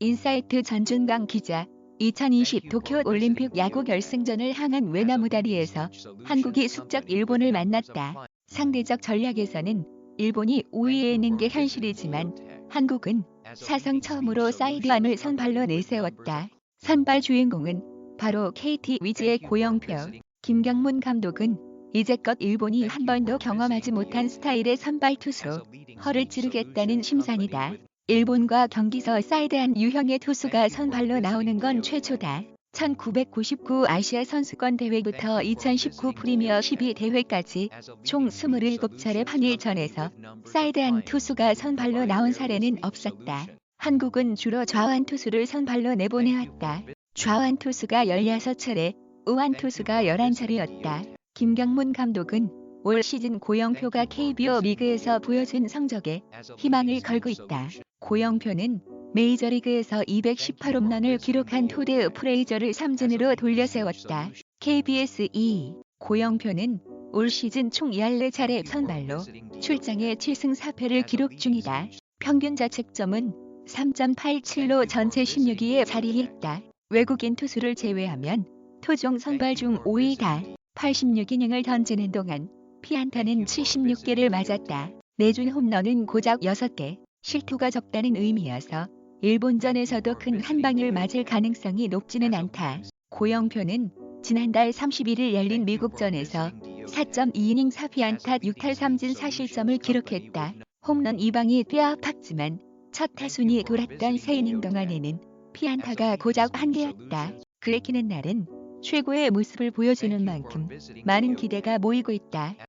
인사이트 전준강 기자 2020 도쿄 올림픽 야구 결승전을 향한 외나무 다리에서 한국이 숙적 일본을 만났다. 상대적 전략에서는 일본이 우위에 있는 게 현실이지만 한국은 사상 처음으로 사이드안을 선발로 내세웠다. 선발 주인공은 바로 KT 위즈의 고영표. 김경문 감독은 이제껏 일본이 한 번도 경험하지 못한 스타일의 선발 투수 허를 찌르겠다는 심산이다. 일본과 경기서 사이드한 유형의 투수가 선발로 나오는 건 최초다. 1999 아시아 선수권 대회부터 2019 프리미어 12 대회까지 총 27차례 한일전에서 사이드한 투수가 선발로 나온 사례는 없었다. 한국은 주로 좌완 투수를 선발로 내보내왔다. 좌완 투수가 16차례, 우완 투수가 11차례였다. 김경문 감독은 올 시즌 고영표가 KBO 리그에서 보여준 성적에 희망을 걸고 있다. 고영표는 메이저리그에서 218홈런을 기록한 토드 프레이저를 삼진으로 돌려세웠다. KBS 2 고영표는 올 시즌 총 14차례 선발로 출장에 7승 4패를 기록 중이다. 평균 자책점은 3.87로 전체 16위에 자리했다. 외국인 투수를 제외하면 토종 선발 중 5위다. 86이닝을 던지는 동안 피안타는 76개를 맞았다. 내준 홈런은 고작 6개, 실투가 적다는 의미여서 일본전에서도 큰 한방을 맞을 가능성이 높지는 않다. 고영표는 지난달 31일 열린 미국전에서 4.2이닝 4피안타 6탈 3진 4실점을 기록했다. 홈런 2방이 뼈아팠지만 첫 타순이 돌았던 3이닝 동안에는 피안타가 고작 한 개였다. 그래키는 날은 최고의 모습을 보여주는 만큼 많은 기대가 모이고 있다.